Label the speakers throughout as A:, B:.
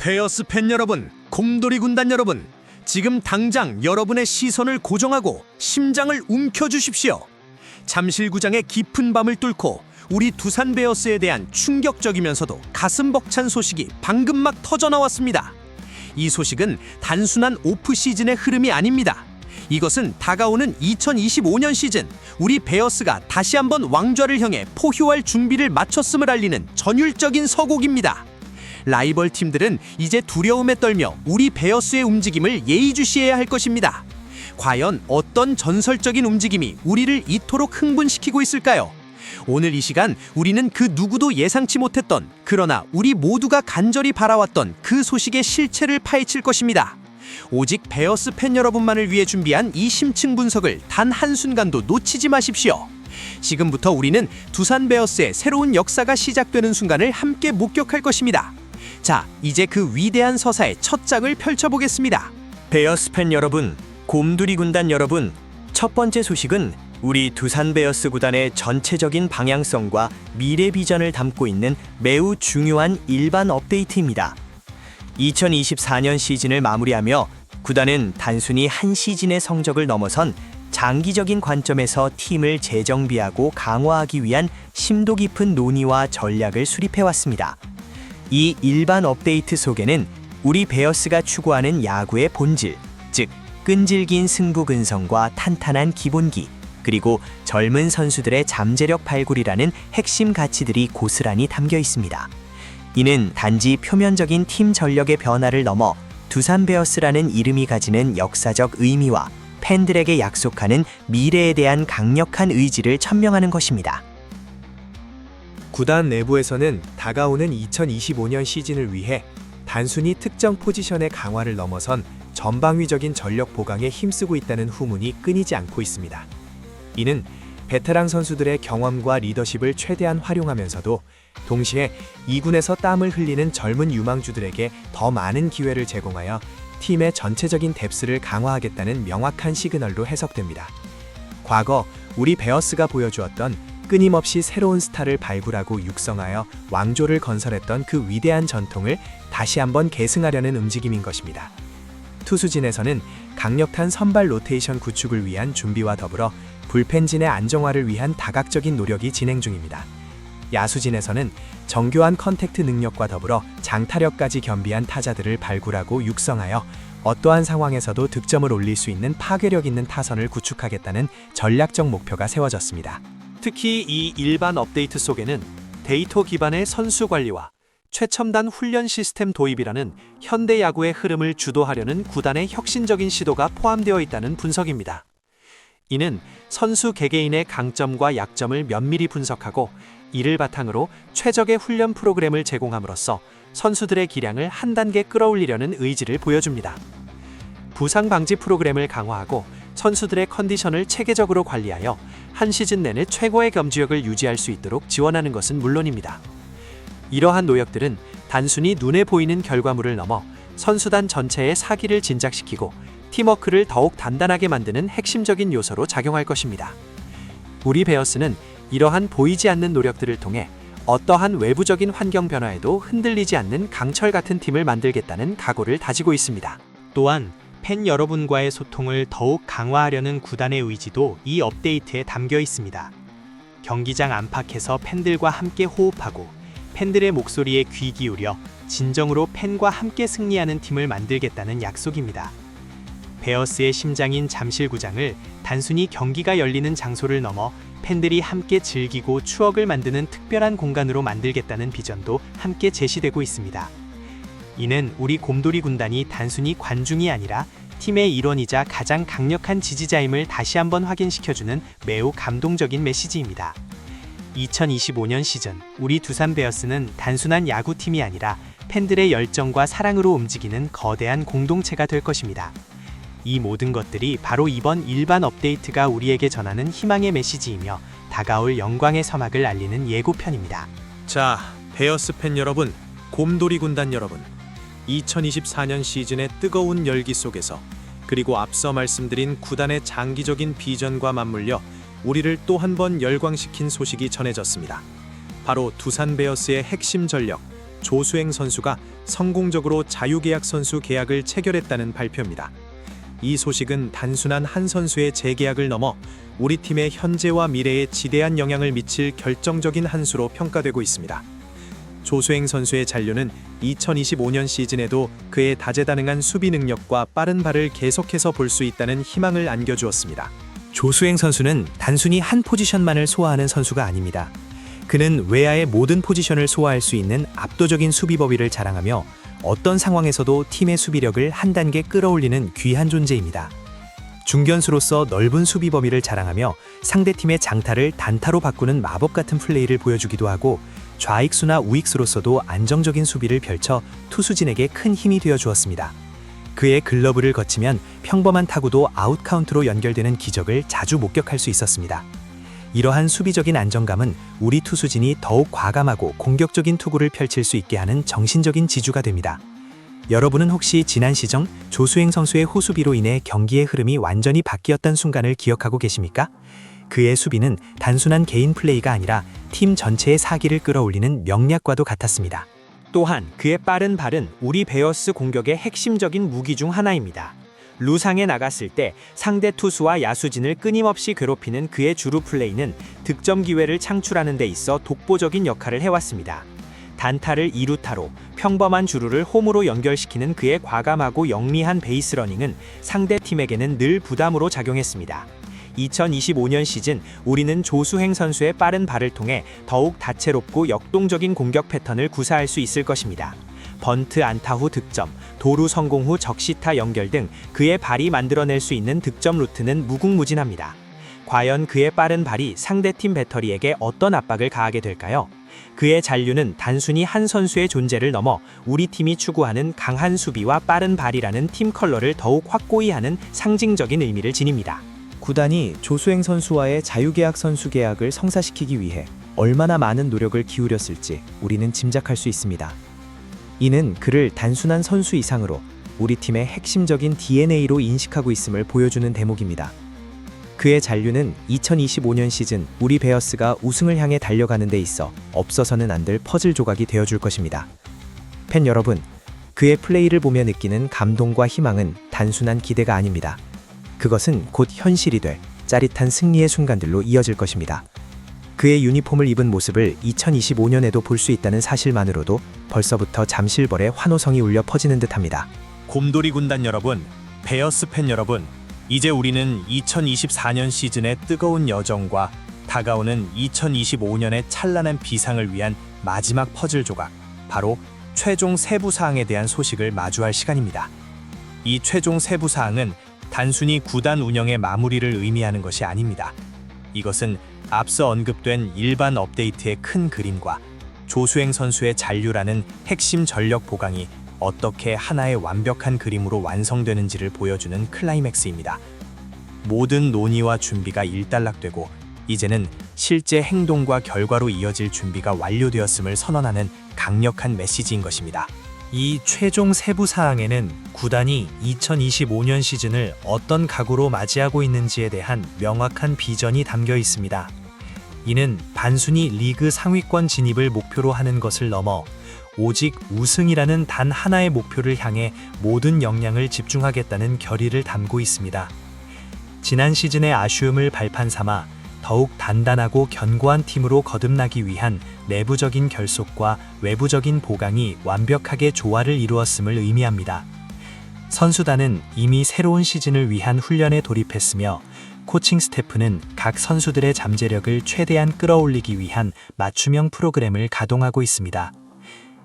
A: 베어스 팬 여러분, 곰돌이 군단 여러분, 지금 당장 여러분의 시선을 고정하고 심장을 움켜주십시오. 잠실구장의 깊은 밤을 뚫고 우리 두산 베어스에 대한 충격적이면서도 가슴 벅찬 소식이 방금 막 터져 나왔습니다. 이 소식은 단순한 오프 시즌의 흐름이 아닙니다. 이것은 다가오는 2025년 시즌 우리 베어스가 다시 한번 왕좌를 향해 포효할 준비를 마쳤음을 알리는 전율적인 서곡입니다. 라이벌 팀들은 이제 두려움에 떨며 우리 베어스의 움직임을 예의주시해야 할 것입니다. 과연 어떤 전설적인 움직임이 우리를 이토록 흥분시키고 있을까요? 오늘 이 시간 우리는 그 누구도 예상치 못했던 그러나 우리 모두가 간절히 바라왔던 그 소식의 실체를 파헤칠 것입니다. 오직 베어스 팬 여러분만을 위해 준비한 이 심층 분석을 단 한순간도 놓치지 마십시오. 지금부터 우리는 두산 베어스의 새로운 역사가 시작되는 순간을 함께 목격할 것입니다. 자, 이제 그 위대한 서사의 첫 장을 펼쳐보겠습니다. 베어스 팬 여러분, 곰돌이 군단 여러분, 첫 번째 소식은 우리 두산 베어스 구단의 전체적인 방향성과 미래 비전을 담고 있는 매우 중요한 일반 업데이트입니다. 2024년 시즌을 마무리하며 구단은 단순히 한 시즌의 성적을 넘어선 장기적인 관점에서 팀을 재정비하고 강화하기 위한 심도 깊은 논의와 전략을 수립해왔습니다. 이 일반 업데이트 속에는 우리 베어스가 추구하는 야구의 본질, 즉 끈질긴 승부 근성과 탄탄한 기본기, 그리고 젊은 선수들의 잠재력 발굴이라는 핵심 가치들이 고스란히 담겨 있습니다. 이는 단지 표면적인 팀 전력의 변화를 넘어 두산 베어스라는 이름이 가지는 역사적 의미와 팬들에게 약속하는 미래에 대한 강력한 의지를 천명하는 것입니다.
B: 구단 내부에서는 다가오는 2025년 시즌을 위해 단순히 특정 포지션의 강화를 넘어선 전방위적인 전력 보강에 힘쓰고 있다는 후문이 끊이지 않고 있습니다. 이는 베테랑 선수들의 경험과 리더십을 최대한 활용하면서도 동시에 2군에서 땀을 흘리는 젊은 유망주들에게 더 많은 기회를 제공하여 팀의 전체적인 뎁스를 강화하겠다는 명확한 시그널로 해석됩니다. 과거 우리 베어스가 보여주었던 끊임없이 새로운 스타를 발굴하고 육성하여 왕조를 건설했던 그 위대한 전통을 다시 한번 계승하려는 움직임인 것입니다. 투수진에서는 강력한 선발 로테이션 구축을 위한 준비와 더불어 불펜진의 안정화를 위한 다각적인 노력이 진행 중입니다. 야수진에서는 정교한 컨택트 능력과 더불어 장타력까지 겸비한 타자들을 발굴하고 육성하여 어떠한 상황에서도 득점을 올릴 수 있는 파괴력 있는 타선을 구축하겠다는 전략적 목표가 세워졌습니다.
A: 특히 이 일반 업데이트 속에는 데이터 기반의 선수 관리와 최첨단 훈련 시스템 도입이라는 현대 야구의 흐름을 주도하려는 구단의 혁신적인 시도가 포함되어 있다는 분석입니다. 이는 선수 개개인의 강점과 약점을 면밀히 분석하고 이를 바탕으로 최적의 훈련 프로그램을 제공함으로써 선수들의 기량을 한 단계 끌어올리려는 의지를 보여줍니다. 부상 방지 프로그램을 강화하고 선수들의 컨디션을 체계적으로 관리하여 한 시즌 내내 최고의 겸주력을 유지할 수 있도록 지원하는 것은 물론입니다. 이러한 노력들은 단순히 눈에 보이는 결과물을 넘어 선수단 전체의 사기를 진작시키고 팀워크를 더욱 단단하게 만드는 핵심적인 요소로 작용할 것입니다. 우리 베어스는 이러한 보이지 않는 노력들을 통해 어떠한 외부적인 환경 변화에도 흔들리지 않는 강철 같은 팀을 만들겠다는 각오를 다지고 있습니다. 또한 팬 여러분과의 소통을 더욱 강화하려는 구단의 의지도 이 업데이트에 담겨 있습니다. 경기장 안팎에서 팬들과 함께 호흡하고 팬들의 목소리에 귀 기울여 진정으로 팬과 함께 승리하는 팀을 만들겠다는 약속입니다. 베어스의 심장인 잠실구장을 단순히 경기가 열리는 장소를 넘어 팬들이 함께 즐기고 추억을 만드는 특별한 공간으로 만들겠다는 비전도 함께 제시되고 있습니다. 이는 우리 곰돌이 군단이 단순히 관중이 아니라 팀의 일원이자 가장 강력한 지지자임을 다시 한번 확인시켜주는 매우 감동적인 메시지입니다. 2025년 시즌 우리 두산 베어스는 단순한 야구팀이 아니라 팬들의 열정과 사랑으로 움직이는 거대한 공동체가 될 것입니다. 이 모든 것들이 바로 이번 일반 업데이트가 우리에게 전하는 희망의 메시지이며 다가올 영광의 서막을 알리는 예고편입니다. 자, 베어스 팬 여러분, 곰돌이 군단 여러분. 2024년 시즌의 뜨거운 열기 속에서 그리고 앞서 말씀드린 구단의 장기적인 비전과 맞물려 우리를 또 한 번 열광시킨 소식이 전해졌습니다. 바로 두산 베어스의 핵심 전력,
B: 조수행 선수가 성공적으로 자유계약 선수 계약을 체결했다는 발표입니다. 이 소식은 단순한 한 선수의 재계약을 넘어 우리 팀의 현재와 미래에 지대한 영향을 미칠 결정적인 한 수로 평가되고 있습니다. 조수행 선수의 잔류는 2025년 시즌에도 그의 다재다능한 수비 능력과 빠른 발을 계속해서 볼 수 있다는 희망을 안겨주었습니다. 조수행 선수는 단순히 한 포지션만을 소화하는 선수가 아닙니다. 그는 외야의 모든 포지션을 소화할 수 있는 압도적인 수비 범위를 자랑하며 어떤 상황에서도 팀의 수비력을 한 단계 끌어올리는 귀한 존재입니다. 중견수로서 넓은 수비 범위를 자랑하며 상대팀의 장타를 단타로 바꾸는 마법 같은 플레이를 보여주기도 하고 좌익수나 우익수로서도 안정적인 수비를 펼쳐 투수진에게 큰 힘이 되어 주었습니다. 그의 글러브를 거치면 평범한 타구도 아웃 카운트로 연결되는 기적을 자주 목격할 수 있었습니다. 이러한 수비적인 안정감은 우리 투수진이 더욱 과감하고 공격적인 투구를 펼칠 수 있게 하는 정신적인 지주가 됩니다. 여러분은 혹시 지난 시정 조수행 선수의 호수비로 인해 경기의 흐름이 완전히 바뀌었던 순간을 기억하고 계십니까? 그의 수비는 단순한 개인 플레이가 아니라 팀 전체의 사기를 끌어올리는 명약과도 같았습니다. 또한 그의 빠른 발은 우리 베어스 공격의 핵심적인 무기 중 하나입니다. 루상에 나갔을 때 상대 투수와 야수진을 끊임없이 괴롭히는 그의 주루 플레이는 득점 기회를 창출하는 데 있어 독보적인 역할을 해왔습니다. 단타를 2루타로 평범한 주루를 홈으로 연결시키는 그의 과감하고 영리한 베이스 러닝은 상대 팀에게는 늘 부담으로 작용했습니다. 2025년 시즌 우리는 조수행 선수의 빠른 발을 통해 더욱 다채롭고 역동적인 공격 패턴을 구사할 수 있을 것입니다. 번트 안타 후 득점, 도루 성공 후 적시타 연결 등 그의 발이 만들어낼 수 있는 득점 루트는 무궁무진합니다. 과연 그의 빠른 발이 상대팀 배터리에게 어떤 압박을 가하게 될까요? 그의 잔류는 단순히 한 선수의 존재를 넘어 우리 팀이 추구하는 강한 수비와 빠른 발이라는 팀 컬러를 더욱 확고히 하는 상징적인 의미를 지닙니다.
C: 구단이 조수행 선수와의 자유계약 선수 계약을 성사시키기 위해 얼마나 많은 노력을 기울였을지 우리는 짐작할 수 있습니다. 이는 그를 단순한 선수 이상으로 우리 팀의 핵심적인 DNA로 인식하고 있음을 보여주는 대목입니다. 그의 잔류는 2025년 시즌 우리 베어스가 우승을 향해 달려가는 데 있어 없어서는 안 될 퍼즐 조각이 되어줄 것입니다. 팬 여러분, 그의 플레이를 보며 느끼는 감동과 희망은 단순한 기대가 아닙니다. 그것은 곧 현실이 될 짜릿한 승리의 순간들로 이어질 것입니다. 그의 유니폼을 입은 모습을 2025년에도 볼 수 있다는 사실만으로도 벌써부터 잠실벌의 환호성이 울려 퍼지는 듯합니다.
B: 곰돌이 군단 여러분, 베어스 팬 여러분, 이제 우리는 2024년 시즌의 뜨거운 여정과 다가오는 2025년의 찬란한 비상을 위한 마지막 퍼즐 조각, 바로 최종 세부 사항에 대한 소식을 마주할 시간입니다. 이 최종 세부 사항은 단순히 구단 운영의 마무리를 의미하는 것이 아닙니다. 이것은 앞서 언급된 일반 업데이트의 큰 그림과 조수행 선수의 잔류라는 핵심 전력 보강이 어떻게 하나의 완벽한 그림으로 완성되는지를 보여주는 클라이맥스입니다. 모든 논의와 준비가 일단락되고 이제는 실제 행동과 결과로 이어질 준비가 완료되었음을 선언하는 강력한 메시지인 것입니다. 이 최종 세부 사항에는 구단이 2025년 시즌을 어떤 각오로 맞이하고 있는지에 대한 명확한 비전이 담겨 있습니다. 이는 단순히 리그 상위권 진입을 목표로 하는 것을 넘어 오직 우승이라는 단 하나의 목표를 향해 모든 역량을 집중하겠다는 결의를 담고 있습니다. 지난 시즌의 아쉬움을 발판 삼아 더욱 단단하고 견고한 팀으로 거듭나기 위한 내부적인 결속과 외부적인 보강이 완벽하게 조화를 이루었음을 의미합니다. 선수단은 이미 새로운 시즌을 위한 훈련에 돌입했으며 코칭 스태프는 각 선수들의 잠재력을 최대한 끌어올리기 위한 맞춤형 프로그램을 가동하고 있습니다.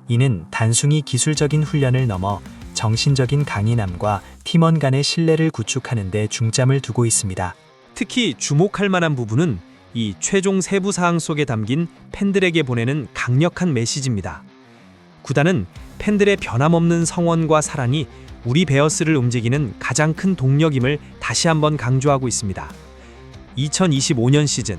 B: 이는 단순히 기술적인 훈련을 넘어 정신적인 강인함과 팀원 간의 신뢰를 구축하는 데 중점을 두고 있습니다. 특히 주목할 만한 부분은 이 최종 세부 사항 속에 담긴 팬들에게 보내는 강력한 메시지입니다. 구단은 팬들의 변함없는 성원과 사랑이 우리 베어스를 움직이는 가장 큰 동력임을 다시 한번 강조하고 있습니다. 2025년 시즌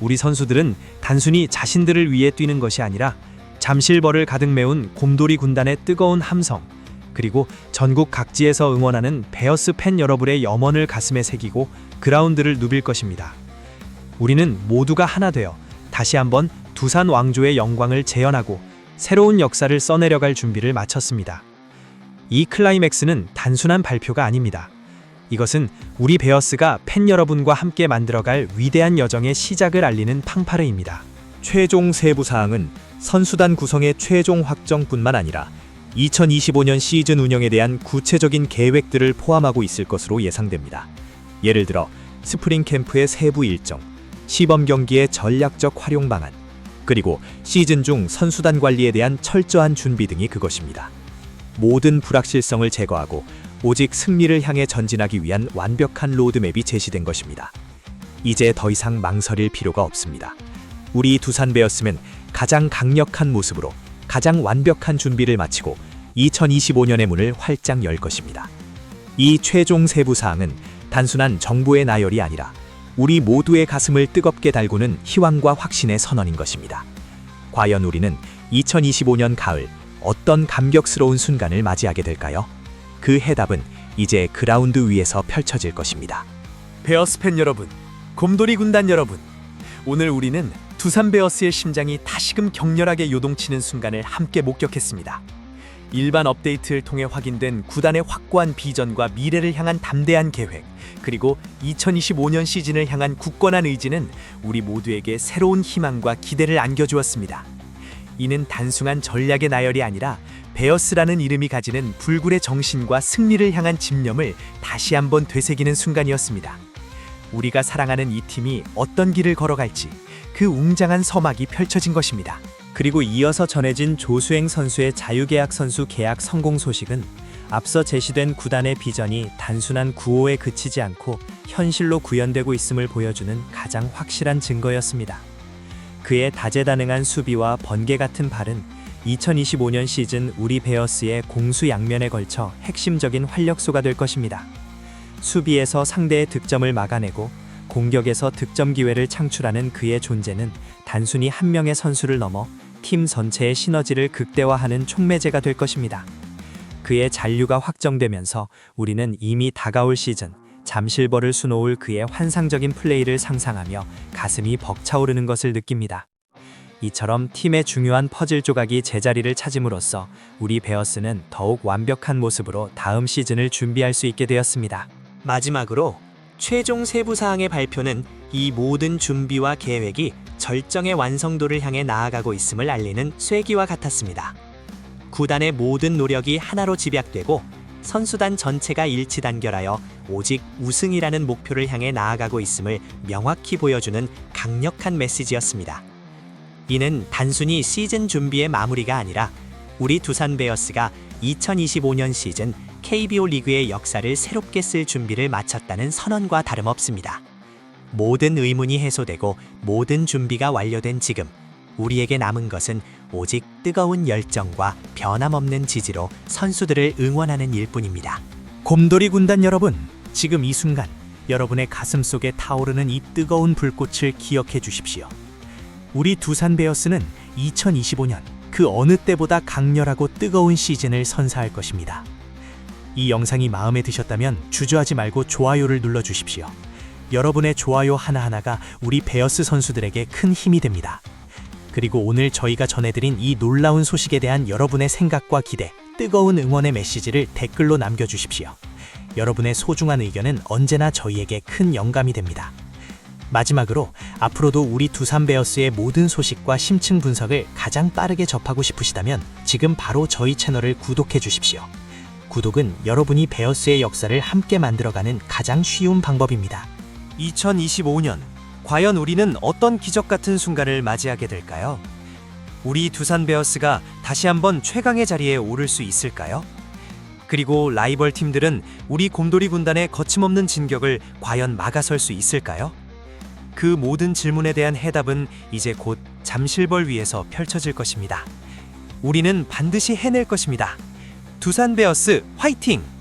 B: 우리 선수들은 단순히 자신들을 위해 뛰는 것이 아니라 잠실벌을 가득 메운 곰돌이 군단의 뜨거운 함성 그리고 전국 각지에서 응원하는 베어스 팬 여러분의 염원을 가슴에 새기고 그라운드를 누빌 것입니다. 우리는 모두가 하나 되어 다시 한번 두산 왕조의 영광을 재현하고
C: 새로운 역사를 써내려갈 준비를 마쳤습니다. 이 클라이맥스는 단순한 발표가 아닙니다. 이것은 우리 베어스가 팬 여러분과 함께 만들어갈 위대한 여정의 시작을 알리는 팡파르입니다.
B: 최종 세부 사항은 선수단 구성의 최종 확정뿐만 아니라 2025년 시즌 운영에 대한 구체적인 계획들을 포함하고 있을 것으로 예상됩니다. 예를 들어 스프링 캠프의 세부 일정, 시범 경기의 전략적 활용 방안, 그리고 시즌 중 선수단 관리에 대한 철저한 준비 등이 그것입니다. 모든 불확실성을 제거하고 오직 승리를 향해 전진하기 위한 완벽한 로드맵이 제시된 것입니다. 이제 더 이상 망설일 필요가 없습니다. 우리 두산 베어스는 가장 강력한 모습으로 가장 완벽한 준비를 마치고 2025년의 문을 활짝 열 것입니다. 이 최종 세부 사항은 단순한 정보의 나열이 아니라 우리 모두의 가슴을 뜨겁게 달구는 희망과 확신의 선언인 것입니다. 과연 우리는 2025년 가을 어떤 감격스러운 순간을 맞이하게 될까요? 그 해답은 이제 그라운드 위에서 펼쳐질 것입니다. 베어스 팬 여러분, 곰돌이 군단 여러분, 오늘 우리는 두산 베어스의 심장이 다시금 격렬하게 요동치는 순간을 함께 목격했습니다. 일반 업데이트를 통해 확인된 구단의 확고한 비전과 미래를 향한 담대한 계획, 그리고 2025년 시즌을 향한 굳건한 의지는 우리 모두에게 새로운 희망과 기대를 안겨주었습니다. 이는 단순한 전략의 나열이 아니라 베어스라는 이름이 가지는 불굴의 정신과 승리를 향한 집념을 다시 한번 되새기는 순간이었습니다. 우리가 사랑하는 이 팀이 어떤 길을 걸어갈지 그 웅장한 서막이 펼쳐진 것입니다.
C: 그리고 이어서 전해진 조수행 선수의 자유계약 선수 계약 성공 소식은 앞서 제시된 구단의 비전이 단순한 구호에 그치지 않고 현실로 구현되고 있음을 보여주는 가장 확실한 증거였습니다. 그의 다재다능한 수비와 번개 같은 발은 2025년 시즌 우리 베어스의 공수 양면에 걸쳐 핵심적인 활력소가 될 것입니다. 수비에서 상대의 득점을 막아내고 공격에서 득점 기회를 창출하는 그의 존재는 단순히 한 명의 선수를 넘어 팀 전체의 시너지를 극대화하는 촉매제가 될 것입니다. 그의 잔류가 확정되면서 우리는 이미 다가올 시즌 잠실벌을 수놓을 그의 환상적인 플레이를 상상하며 가슴이 벅차오르는 것을 느낍니다. 이처럼 팀의 중요한 퍼즐 조각이 제자리를 찾음으로써 우리 베어스는 더욱 완벽한 모습으로 다음 시즌을 준비할 수 있게 되었습니다.
A: 마지막으로 최종 세부 사항의 발표는 이 모든 준비와 계획이 절정의 완성도를 향해 나아가고 있음을 알리는 쐐기와 같았습니다. 구단의 모든 노력이 하나로 집약되고 선수단 전체가 일치 단결하여 오직 우승이라는 목표를 향해 나아가고 있음을 명확히 보여주는 강력한 메시지였습니다. 이는 단순히 시즌 준비의 마무리가 아니라 우리 두산 베어스가 2025년 시즌 KBO 리그의 역사를 새롭게 쓸 준비를 마쳤다는 선언과 다름없습니다. 모든 의문이 해소되고 모든 준비가 완료된 지금 우리에게 남은 것은 오직 뜨거운 열정과 변함없는 지지로 선수들을 응원하는 일뿐입니다. 곰돌이 군단 여러분, 지금 이 순간 여러분의 가슴 속에 타오르는 이 뜨거운 불꽃을 기억해 주십시오. 우리 두산 베어스는 2025년 그 어느 때보다 강렬하고 뜨거운 시즌을 선사할 것입니다. 이 영상이 마음에 드셨다면 주저하지 말고 좋아요를 눌러 주십시오. 여러분의 좋아요 하나하나가 우리 베어스 선수들에게 큰 힘이 됩니다. 그리고 오늘 저희가 전해드린 이 놀라운 소식에 대한 여러분의 생각과 기대, 뜨거운 응원의 메시지를 댓글로 남겨주십시오. 여러분의 소중한 의견은 언제나 저희에게 큰 영감이 됩니다. 마지막으로 앞으로도 우리 두산 베어스의 모든 소식과 심층 분석을 가장 빠르게 접하고 싶으시다면 지금 바로 저희 채널을 구독해 주십시오. 구독은 여러분이 베어스의 역사를 함께 만들어가는 가장 쉬운 방법입니다. 2025년 과연 우리는 어떤 기적 같은 순간을 맞이하게 될까요? 우리 두산 베어스가 다시 한번 최강의 자리에 오를 수 있을까요? 그리고 라이벌 팀들은 우리 곰돌이 군단의 거침없는 진격을 과연 막아설 수 있을까요? 그 모든 질문에 대한 해답은 이제 곧 잠실벌 위에서 펼쳐질 것입니다. 우리는 반드시 해낼 것입니다. 두산 베어스 화이팅!